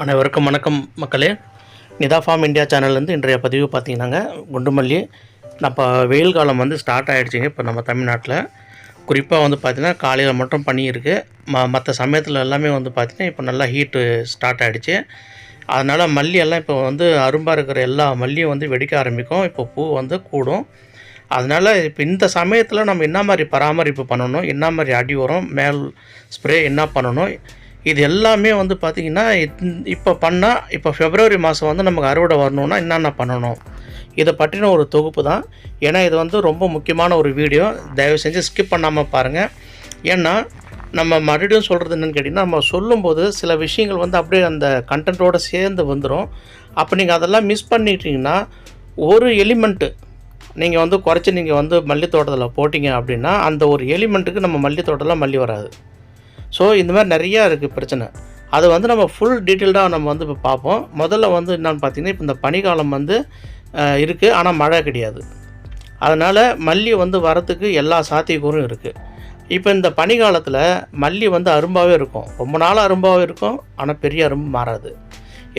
அனைவருக்கும் வணக்கம் மக்களே. நிதா ஃபார்ம் இந்தியா சேனல்லேருந்து இன்றைய பதிவு பார்த்தீங்கன்னாங்க குண்டுமல்லி. நம்ம வெயில் காலம் வந்து ஸ்டார்ட் ஆகிடுச்சிங்க இப்போ நம்ம தமிழ்நாட்டில். குறிப்பாக வந்து பார்த்திங்கன்னா காலையில் மட்டும் பனி இருக்குது ம மற்ற சமயத்தில் எல்லாமே வந்து பார்த்திங்கன்னா இப்போ நல்லா ஹீட்டு ஸ்டார்ட் ஆகிடுச்சு அதனால் மல்லி எல்லாம் இப்போ வந்து அரும்பாக இருக்கிற எல்லா மல்லியும் வந்து வெடிக்க ஆரம்பிக்கும். இப்போ பூ வந்து கூடும். அதனால் இப்போ இந்த சமயத்தில் நம்ம என்ன மாதிரி பராமரிப்பு பண்ணணும்? என்ன மாதிரி அடி உரம் மேல் ஸ்ப்ரே என்ன பண்ணணும்? இது எல்லாமே வந்து பார்த்திங்கன்னா இப்போ பண்ணால் இப்போ ஃபெப்ரவரி மாதம் வந்து நமக்கு அறுவடை வரணுன்னா என்னென்ன பண்ணணும்? இதை பற்றின ஒரு தொகுப்பு தான். ஏன்னா இது வந்து ரொம்ப முக்கியமான ஒரு வீடியோ. தயவு செஞ்சு ஸ்கிப் பண்ணாமல் பாருங்கள் ஏன்னா நம்ம மறுபடியும் சொல்கிறது என்னென்னு கேட்டிங்கன்னா நம்ம சொல்லும்போது சில விஷயங்கள் வந்து அப்படியே அந்த கண்டென்ட்டோடு சேர்ந்து வந்துடும் அப்போ நீங்கள் அதெல்லாம் மிஸ் பண்ணிட்டீங்கன்னா ஒரு எலிமெண்ட்டு நீங்கள் வந்து குறைச்சி நீங்கள் வந்து மல்லி தோட்டத்தில் போட்டிங்க அப்படின்னா அந்த ஒரு எலிமெண்ட்டுக்கு நம்ம மல்லி தோட்டத்தில் மல்லி வராது. ஸோ இந்த மாதிரி நிறையா இருக்குது பிரச்சனை. அதை வந்து நம்ம ஃபுல் டீட்டெயில்டாக நம்ம வந்து இப்போ பார்ப்போம். முதல்ல வந்து என்னென்னு பார்த்தீங்கன்னா இப்போ இந்த பனிக்காலம் வந்து இருக்குது ஆனால் மழை கிடையாது. அதனால் மல்லி வந்து வரத்துக்கு எல்லா சாத்தியக்கூறும் இருக்குது இப்போ இந்த பனிக்காலத்தில் மல்லி வந்து அரும்பாகவே இருக்கும். ரொம்ப நாள் அரும்பாகவே இருக்கும். ஆனால் பெரிய அரும்பு மாறாது.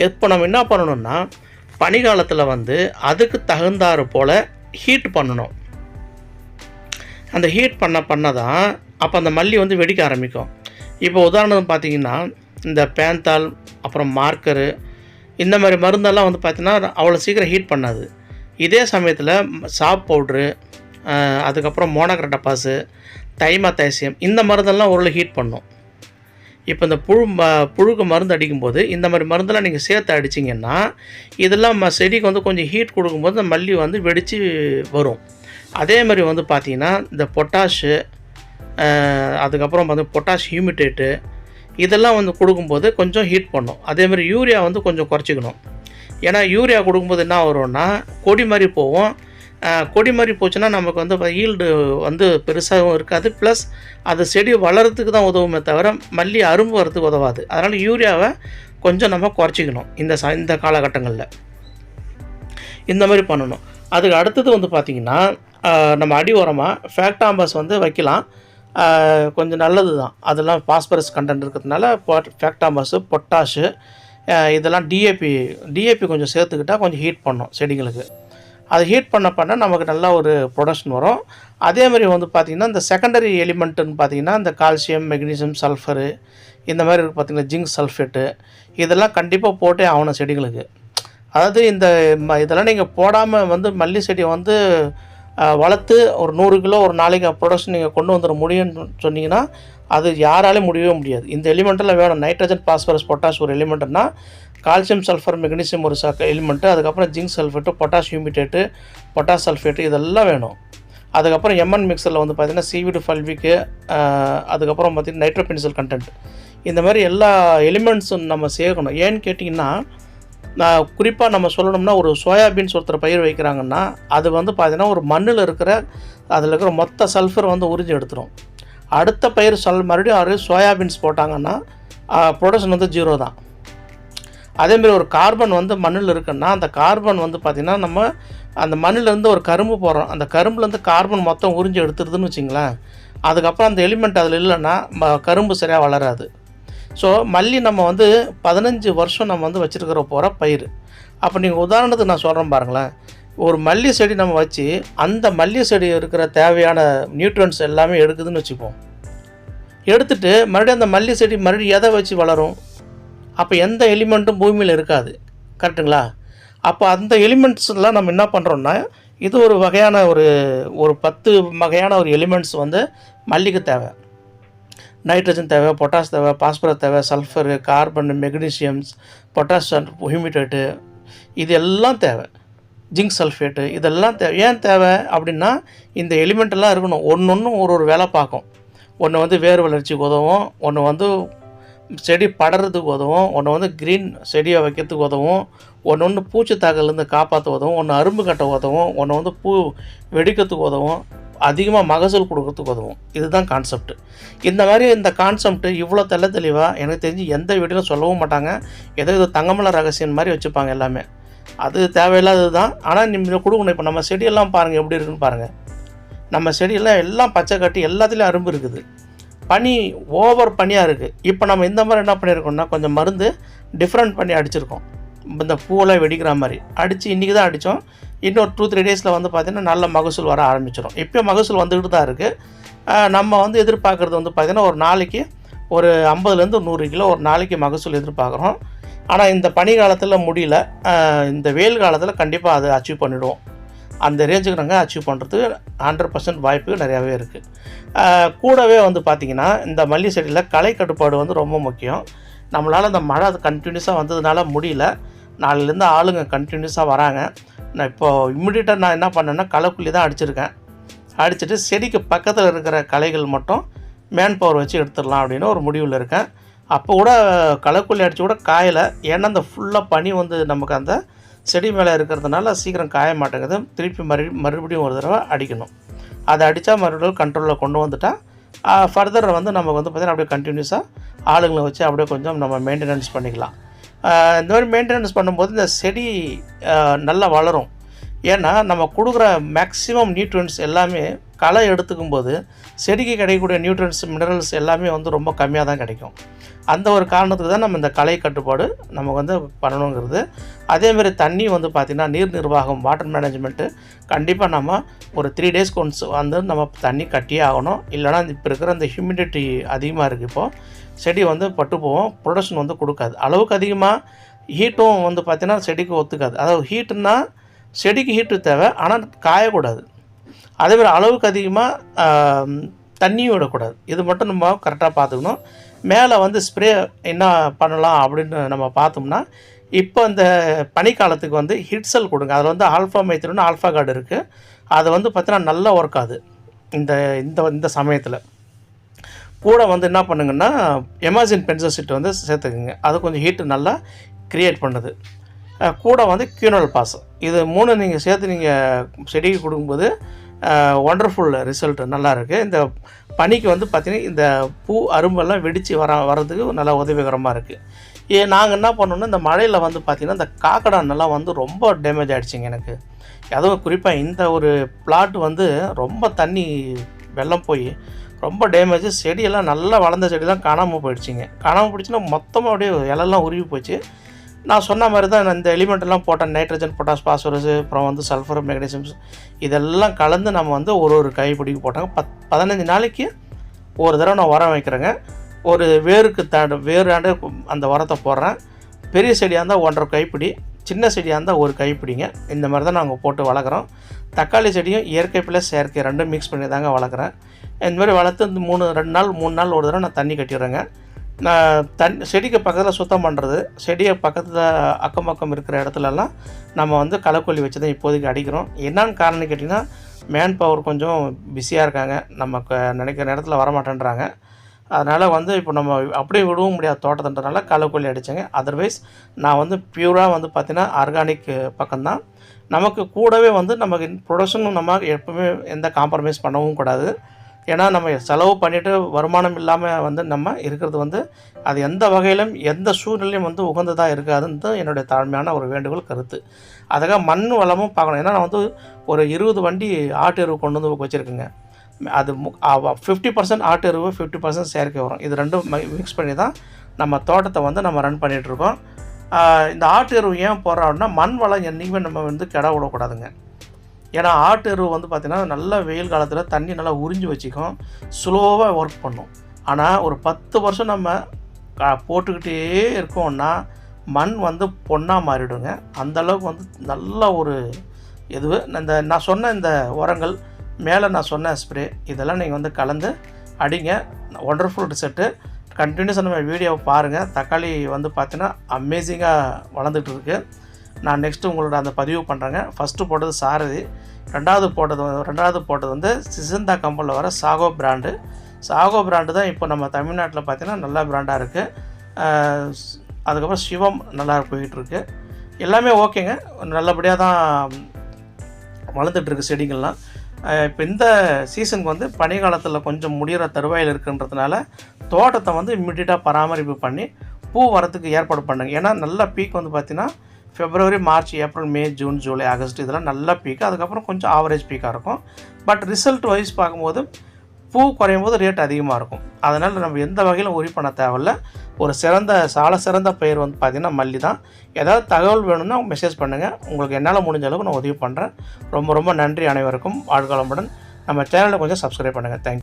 இப்போ நம்ம என்ன பண்ணணும்னா பனிக்காலத்தில் வந்து அதுக்கு தகுந்தாறு போல் ஹீட் பண்ணணும். அந்த ஹீட் பண்ண பண்ண தான் அப்போ அந்த மல்லி வந்து வெடிக்க ஆரம்பிக்கும். இப்போ உதாரணம் பார்த்தீங்கன்னா இந்த பேந்தால் அப்புறம் மார்க்கரு இந்த மாதிரி மருந்தெல்லாம் வந்து பார்த்திங்கன்னா அவ்வளோ சீக்கிரம் ஹீட் பண்ணாது. இதே சமயத்தில் சாப் பவுட்ரு அதுக்கப்புறம் மோனோக்ரட்டப்பாஸு தைமத்தைசியம் இந்த மருந்தெல்லாம் ஓரளவு ஹீட் பண்ணும். இப்போ இந்த புழு ம புழுக்கு மருந்து அடிக்கும்போது இந்த மாதிரி மருந்தெல்லாம் நீங்கள் சேர்த்து அடிச்சிங்கன்னா இதெல்லாம் ம செடிக்கு வந்து கொஞ்சம் ஹீட் கொடுக்கும்போது இந்த மல்லி வந்து வெடித்து வரும். அதே மாதிரி வந்து பார்த்திங்கன்னா இந்த பொட்டாஷு அதுக்கப்புறம் வந்து பொட்டாஷ் ஹியூமிடேட்டு இதெல்லாம் வந்து கொடுக்கும்போது கொஞ்சம் ஹீட் பண்ணும். அதேமாதிரி யூரியா வந்து கொஞ்சம் குறைச்சிக்கணும். ஏன்னா யூரியா கொடுக்கும்போது என்ன வரும்னா கொடி மாதிரி போகும். கொடி மாதிரி போச்சுன்னா நமக்கு வந்து ஈல்டு வந்து பெருசாகவும் இருக்காது. ப்ளஸ் அது செடி வளர்கிறதுக்கு தான் உதவுமே தவிர மல்லி அரும்பு வரத்துக்கு உதவாது. அதனால் யூரியாவை கொஞ்சம் நம்ம குறைச்சிக்கணும் இந்த ச இந்த காலகட்டங்களில். இந்த மாதிரி பண்ணணும். அதுக்கு அடுத்தது வந்து பார்த்திங்கன்னா நம்ம அடி உரமாக ஃபேக்டாம்பஸ் வந்து வைக்கலாம். கொஞ்சம் நல்லது தான் அதெல்லாம் பாஸ்பரஸ் கண்டென்ட் இருக்கிறதுனால ஃபேக்டாம்பஸு பொட்டாஷு இதெல்லாம் டிஏபி டிஏபி கொஞ்சம் சேர்த்துக்கிட்டால் கொஞ்சம் ஹீட் பண்ணும் செடிங்களுக்கு அது ஹீட் பண்ண பண்ண நமக்கு நல்ல ஒரு ப்ரொடக்ஷன் வரும். அதே மாதிரி வந்து பார்த்திங்கன்னா இந்த செகண்டரி எலிமெண்ட்டுன்னு பார்த்திங்கன்னா இந்த கால்சியம் மெக்னீசியம் சல்ஃபரு இந்த மாதிரி இருக்குது பார்த்திங்கன்னா ஜிங்க் சல்ஃபேட்டு இதெல்லாம் கண்டிப்பாக போட்டே ஆகணும் செடிங்களுக்கு அதாவது இந்த இதெல்லாம் நீங்கள் போடாமல் வந்து மல்லி செடியை வந்து வளர்த்து ஒரு நூறு கிலோ ஒரு நாளைக்கு ப்ரொடக்ஷன் நீங்கள் கொண்டு வந்துட முடியும்னு சொன்னீங்கன்னா அது யாராலையும் முடியவே முடியாது. இந்த எலிமெண்ட்டில் வேணும். நைட்ரஜன் பாஸ்பரஸ் பொட்டாஷ் ஒரு எலிமெண்ட்னா கால்சியம் சல்ஃபர் மெக்னீசியம் ஒரு ச எலிமெண்ட்டு அதுக்கப்புறம் ஜிங்க் சல்ஃபேட்டு பொட்டாஷ் ஹியூமிடேட்டு பொட்டாஷ் சல்ஃபேட்டு இதெல்லாம் வேணும். அதுக்கப்புறம் எம்என் மிக்சரில் வந்து பார்த்திங்கன்னா சீவிடு ஃபல்விக்கு அதுக்கப்புறம் பார்த்திங்கன்னா நைட்ரோபென்சில் கண்டென்ட் இந்த மாதிரி எல்லா எலிமெண்ட்ஸும் நம்ம சேர்க்கணும். ஏன்னு கேட்டிங்கன்னா நான் குறிப்பாக நம்ம சொல்லணும்னா ஒரு சோயாபீன்ஸ் ஒருத்தர் பயிர் வைக்கிறாங்கன்னா அது வந்து பார்த்திங்கன்னா ஒரு மண்ணில் இருக்கிற அதில் இருக்கிற மொத்த சல்ஃபர் வந்து உறிஞ்சி எடுத்துரும். அடுத்த பயிர் சொல் மறுபடியும் அவர் சோயாபீன்ஸ் போட்டாங்கன்னா ப்ரொடக்ஷன் வந்து ஜீரோ தான். அதேமாரி ஒரு கார்பன் வந்து மண்ணில் இருக்குன்னா அந்த கார்பன் வந்து பார்த்திங்கன்னா நம்ம அந்த மண்ணிலேருந்து ஒரு கரும்பு போடுறோம். அந்த கரும்புலேருந்து கார்பன் மொத்தம் உறிஞ்சி எடுத்துருதுன்னு வச்சிங்களேன் அதுக்கப்புறம் அந்த எலிமெண்ட் அதில் இல்லைன்னா கரும்பு சரியாக வளராது. ஸோ மல்லி நம்ம வந்து பதினஞ்சு வருஷம் நம்ம வந்து வச்சுருக்கிற போகிற பயிர் அப்போ நீங்கள் உதாரணத்துக்கு நான் சொல்கிறேன் பாருங்களேன். ஒரு மல்லி செடி நம்ம வச்சு அந்த மல்லி செடி இருக்கிற தேவையான நியூட்ரன்ஸ் எல்லாமே எடுக்குதுன்னு வச்சுப்போம். எடுத்துகிட்டு மறுபடியும் அந்த மல்லி செடி மறுபடியும் எதை வச்சு வளரும்? அப்போ எந்த எலிமெண்ட்டும் பூமியில் இருக்காது. கரெக்டுங்களா அப்போ அந்த எலிமெண்ட்ஸ்லாம் நம்ம என்ன பண்ணுறோன்னா இது ஒரு வகையான ஒரு ஒரு பத்து வகையான ஒரு எலிமெண்ட்ஸ் வந்து மல்லிக்கு தேவை. நைட்ரஜன் தேவை பொட்டாஸ் தேவை பாஸ்பரஸ் தேவை சல்ஃபரு கார்பன் மெக்னீஷியம்ஸ் பொட்டாஸ் ஹியூமிடேட்டு இது எல்லாம் தேவை. ஜிங்க் சல்ஃபேட்டு இதெல்லாம் தேவை. ஏன் தேவை அப்படின்னா இந்த எலிமெண்ட்டெல்லாம் இருக்கணும். ஒன்று ஒன்றும் ஒரு ஒரு வேலை பார்க்கும். ஒன்று வந்து வேர் வளர்ச்சிக்கு உதவும். ஒன்று வந்து செடி படறதுக்கு உதவும். ஒன்று வந்து க்ரீன் செடியை வைக்கிறதுக்கு உதவும். ஒன்று ஒன்று பூச்சி தாக்கலேருந்து காப்பாற்ற உதவும். ஒன்று அரும்பு கட்ட உதவும். ஒன்று வந்து பூ வெடிக்கிறதுக்கு உதவும். அதிகமாக மகசூல் கொடுக்கறதுக்கு உதவும். இதுதான் கான்செப்ட் இந்த மாதிரி இந்த கான்செப்ட் இவ்வளோ தெல்ல தெளிவாக எனக்கு தெரிஞ்சு எந்த வீடியோவில் சொல்லவும் மாட்டாங்க. ஏதோ இது தங்கமல ரகசியம் மாதிரி வச்சுப்பாங்க எல்லாமே. அது தேவையில்லாதது தான் ஆனால் நீங்கள் கொடுக்கணும். இப்போ நம்ம செடியெல்லாம் பாருங்கள் எப்படி இருக்குன்னு பாருங்கள் நம்ம செடியெல்லாம் எல்லாம் பச்சை கட்டி எல்லாத்துலேயும் அரும்பு இருக்குது. பனி ஓவர் பனியாக இருக்குது இப்போ நம்ம இந்த மாதிரி என்ன பண்ணியிருக்கோம்னா கொஞ்சம் மருந்து டிஃப்ரெண்ட் பண்ணி அடிச்சிருக்கோம். இந்த பூவெல்லாம் வெடிக்கிற மாதிரி. அடித்து இன்றைக்கி தான் அடித்தோம் இன்னொரு டூ த்ரீ டேஸில் வந்து பார்த்திங்கன்னா நல்ல மகசூல் வர ஆரம்பிச்சிடும் இப்போ மகசூல் வந்துக்கிட்டு தான் இருக்குது நம்ம வந்து எதிர்பார்க்குறது வந்து பார்த்திங்கன்னா ஒரு நாளைக்கு ஒரு ஐம்பதுலேருந்து நூறு கிலோ ஒரு நாளைக்கு மகசூல் எதிர்பார்க்குறோம். ஆனால் இந்த பனி காலத்தில் முடியல. இந்த வெயில் காலத்தில் கண்டிப்பாக அதை அச்சீவ் பண்ணிவிடுவோம் அந்த ரேஞ்சுக்கு நாங்கள் அச்சீவ் பண்ணுறதுக்கு ஹண்ட்ரட் பர்சன்ட் வாய்ப்பு நிறையாவே இருக்குது கூடவே வந்து பார்த்திங்கன்னா இந்த மல்லி செடியில் களை கட்டுப்பாடு வந்து ரொம்ப முக்கியம். நம்மளால் இந்த மழை அது கண்டினியூஸாக வந்ததுனால முடியல. நாளிலேருந்து ஆளுங்க கண்டினியூஸாக வராங்க. நான் இப்போது இம்மிடியட்டாக நான் என்ன பண்ணேன்னா களைக்குள்ளி தான் அடிச்சிருக்கேன். அடிச்சுட்டு செடிக்கு பக்கத்தில் இருக்கிற களைகள் மட்டும் மேன் பவர் வச்சு எடுத்துடலாம் அப்படின்னு ஒரு முடிவில் இருக்கேன். அப்போ கூட களைக்குள்ளி அடித்து கூட காயலை. ஏன்னா அந்த ஃபுல்லாக பனி வந்து நமக்கு அந்த செடி மேலே இருக்கிறதுனால சீக்கிரம் காய மாட்டேங்குது. திருப்பி மறு மறுபடியும் ஒரு தடவை அடிக்கணும். அதை அடித்தா மறுபடியும் கண்ட்ரோலில் கொண்டு வந்துட்டால் ஃபர்தர் வந்து நமக்கு வந்து பார்த்திங்கன்னா அப்படியே கண்டினியூஸாக ஆளுங்களை வச்சு அப்படியே கொஞ்சம் நம்ம மெயின்டெனன்ஸ் பண்ணிக்கலாம். இந்த மாதிரி மெயின்டெனன்ஸ் பண்ணும்போது இந்த செடி நல்லா வளரும். ஏன்னா நம்ம கொடுக்குற மேக்ஸிமம் நியூட்ரியன்ஸ் எல்லாமே களை எடுத்துக்கும் போது செடிக்கு கிடைக்கக்கூடிய நியூட்ரியன்ஸ் மினரல்ஸ் எல்லாமே வந்து ரொம்ப கம்மியாக தான் கிடைக்கும். அந்த ஒரு காரணத்துக்கு தான் நம்ம இந்த களை கட்டுப்பாடு நம்ம வந்து பண்ணணுங்கிறது. அதேமாரி தண்ணி வந்து பார்த்திங்கன்னா நீர் நிர்வாகம் வாட்டர் மேனேஜ்மெண்ட்டு கண்டிப்பாக நம்ம ஒரு த்ரீ டேஸ்க்கு ஒன்ஸ் வந்து நம்ம தண்ணி கட்டியே ஆகணும். இல்லைனா இப்போ இருக்கிற இந்த ஹியூமிடிட்டி அதிகமாக இருக்குது இப்போது செடி வந்து பட்டு போகும் ப்ரொடக்ஷன் வந்து கொடுக்காது. அளவுக்கு அதிகமாக ஹீட்டும் வந்து பார்த்திங்கன்னா செடிக்கு ஒத்துக்காது. அதாவது ஹீட்டுன்னா செடிக்கு ஹீட்டு தேவை ஆனால் காயக்கூடாது. அதேமாதிரி அளவுக்கு அதிகமாக தண்ணியும் விடக்கூடாது. இது மட்டும் நம்ம கரெக்டாக பார்த்துக்கணும். மேலே வந்து ஸ்ப்ரே என்ன பண்ணலாம் அப்படின்னு நம்ம பார்த்தோம்னா இப்போ இந்த பனிக்காலத்துக்கு வந்து ஹிட்சல் கொடுங்க. அதில் வந்து ஆல்ஃபா மைத்திரன்னு ஆல்ஃபா கார்டு இருக்குது அது வந்து பார்த்தீங்கன்னா நல்லா ஒர்க் ஆகுது. இந்த இந்த இந்த சமயத்தில். கூட வந்து என்ன பண்ணுங்கன்னா பென்சில் பென்சோசிட் வந்து சேர்த்துக்குங்க. அது கொஞ்சம் ஹீட்டு நல்லா க்ரியேட் பண்ணுது. கூட வந்து கியூனல் பாஸ் இது மூணு நீங்கள் சேர்த்து நீங்கள் செடிக்கு கொடுக்கும்போது ஒண்டர்ஃபுல் ரிசல்ட் நல்லாயிருக்கு இந்த பனிக்கு வந்து பார்த்திங்கன்னா இந்த பூ அரும்பெல்லாம் வெடித்து வர வர்றதுக்கு நல்லா உதவிகரமாக இருக்குது ஏ நாங்கள் என்ன பண்ணோன்னா இந்த மழையில் வந்து பார்த்திங்கன்னா இந்த காக்கடானெல்லாம் வந்து ரொம்ப டேமேஜ் ஆகிடுச்சிங்க எனக்கு. அதுவும் குறிப்பாக இந்த ஒரு பிளாட் வந்து ரொம்ப தண்ணி வெள்ளம் போய் ரொம்ப டேமேஜ் செடியெல்லாம் நல்லா வளர்ந்த செடியெல்லாம் காணாமல் போயிடுச்சிங்க. காணாமல் போயிடுச்சுன்னா மொத்தமாக அப்படியே இலெல்லாம் உருவி போச்சு. நான் சொன்ன மாதிரி தான் இந்த எலிமெண்ட்லாம் போட்டேன் நைட்ரஜன் பொட்டாஸ் பாஸ்பரஸ் அப்புறம் வந்து சல்ஃபர் மெக்னீசியம்ஸ் இதெல்லாம் கலந்து நம்ம வந்து ஒரு ஒரு கைப்பிடிக்கு போட்டாங்க. பத் பதினஞ்சு நாளைக்கு ஒரு தடவை நான் உரம் வைக்கிறேங்க. ஒரு வேருக்கு தாண்டு ஆண்டு அந்த உரத்தை போடுறேன். பெரிய செடியாக இருந்தால் ஒன்றரை கைப்பிடி சின்ன செடியாக இருந்தால் ஒரு கைப்பிடிங்க. இந்த மாதிரி தான் நாங்கள் போட்டு வளர்க்குறோம். தக்காளி செடியும் இயற்கை ப்ளஸ் செயற்கை ரெண்டும் மிக்ஸ் பண்ணி தாங்க வளர்க்குறேன். இந்த மாதிரி வளர்த்து இந்த மூணு ரெண்டு நாள் மூணு நாள் ஒரு தடவை நான் தண்ணி கட்டிடுறேங்க. நான் தன் செடிக்கு பக்கத்தில் சுத்தம் பண்ணுறது செடியை பக்கத்தில் அக்கம் பக்கம் இருக்கிற இடத்துலலாம் நம்ம வந்து களைக்கொல்லி வச்சு தான் இப்போதைக்கு அடிக்கிறோம். என்னன்னு காரணம் கேட்டிங்கன்னா மேன் பவர் கொஞ்சம் பிஸியாக இருக்காங்க. நமக்கு நினைக்கிற நேரத்தில் வரமாட்டேன்றாங்க. அதனால் வந்து இப்போ நம்ம அப்படியே விடவும் முடியாத தோட்டத்துன்றனால களைக்கொல்லி அடித்தேங்க அதர்வைஸ் நான் வந்து பியூராக வந்து பார்த்திங்கன்னா ஆர்கானிக் பக்கம்தான். நமக்கு கூடவே வந்து நமக்கு ப்ரொடக்ஷனும் நம்ம எப்பவுமே எந்த காம்ப்ரமைஸ் பண்ணவும் கூடாது. ஏன்னா நம்ம செலவு பண்ணிவிட்டு வருமானம் இல்லாமல் வந்து நம்ம இருக்கிறது வந்து அது எந்த வகையிலும் எந்த சூழ்நிலையும் வந்து உகந்ததாக இருக்காதுன்னு தான் என்னுடைய தாழ்மையான ஒரு வேண்டுகோள் கருத்து. அதுக்காக மண் வளமும் பார்க்கணும். ஏன்னா நான் வந்து ஒரு இருபது வண்டி ஆட்டு எருவு கொண்டு வந்து வச்சுருக்குங்க. அது ஃபிஃப்டி பர்சன்ட் ஆட்டு எருவு ஃபிஃப்டி பர்சன்ட் செயற்கை வரும் இது ரெண்டும் மிக்ஸ் பண்ணி தான் நம்ம தோட்டத்தை வந்து நம்ம ரன் பண்ணிகிட்ருக்கோம் இந்த ஆட்டு எருவு ஏன் போடுறோம் அப்படின்னா மண் வளம் என்றைக்குமே நம்ம வந்து கெட விடக்கூடாதுங்க. ஏன்னா ஆட்டு எருவு வந்து பார்த்திங்கன்னா நல்லா வெயில் காலத்தில் தண்ணி நல்லா உறிஞ்சி வச்சுக்கும் ஸ்லோவாக ஒர்க் பண்ணும். ஆனால் ஒரு பத்து வருஷம் நம்ம போட்டுக்கிட்டே இருக்கோம்னா மண் வந்து பொண்ணாக மாறிடுங்க. அந்த அளவுக்கு வந்து நல்ல ஒரு இது. இந்த நான் சொன்ன இந்த உரங்கள் மேலே நான் சொன்ன ஸ்ப்ரே இதெல்லாம் நீங்கள் வந்து கலந்து அடிங்க. ஒண்டர்ஃபுல் ரிசல்ட்டு கண்டினியூஸாக நம்ம வீடியோவை பாருங்கள் தக்காளி வந்து பார்த்தீங்கன்னா அமேசிங்காக வளர்ந்துட்டு இருக்குது நான் நெக்ஸ்ட்டு உங்களோட அந்த பதிவு பண்ணுறேங்க ஃபஸ்ட்டு போட்டது சாரதி. ரெண்டாவது போட்டது ரெண்டாவது போட்டது வந்து சிசந்தா கம்பெனியில் வர சாகோ பிராண்டு. சாகோ பிராண்டு தான் இப்போ நம்ம தமிழ்நாட்டில் பார்த்திங்கன்னா நல்ல பிராண்டாக இருக்குது அதுக்கப்புறம் சிவம் நல்லா போயிட்டுருக்கு. எல்லாமே ஓகேங்க. நல்லபடியாக தான் வளர்ந்துட்டுருக்கு செடிகள்லாம். இப்போ இந்த சீசனுக்கு வந்து பனிகாலத்தில் கொஞ்சம் முடிகிற தருவாயில் இருக்குன்றதுனால தோட்டத்தை வந்து இம்மிடியட்டாக பராமரிப்பு பண்ணி பூ வரத்துக்கு ஏற்பாடு பண்ணுங்க. ஏன்னா நல்ல பீக் வந்து பார்த்திங்கன்னா February March April May June July August இதெல்லாம் நல்ல பீக் அதுக்கப்புறம் கொஞ்சம் ஆவரேஜ் பீக்காக இருக்கும். பட் ரிசல்ட் வைஸ் பார்க்கும்போது பூ குறையும் போது ரேட் அதிகமாக இருக்கும். அதனால் நம்ம எந்த வகையிலும் உரி பண்ண தேவையில்ல. ஒரு சிறந்த சால சிறந்த பயிர் வந்து பார்த்திங்கன்னா மல்லி தான். ஏதாவது தகவல் வேணும்னா மெசேஜ் பண்ணுங்கள் உங்களுக்கு என்னால் முடிஞ்ச அளவுக்கு நான் உதவி பண்ணுறேன் ரொம்ப ரொம்ப நன்றி அனைவருக்கும். வாழ்காலமுடன் நம்ம சேனலை கொஞ்சம் சப்ஸ்கிரைப் பண்ணுங்கள் தேங்க்யூ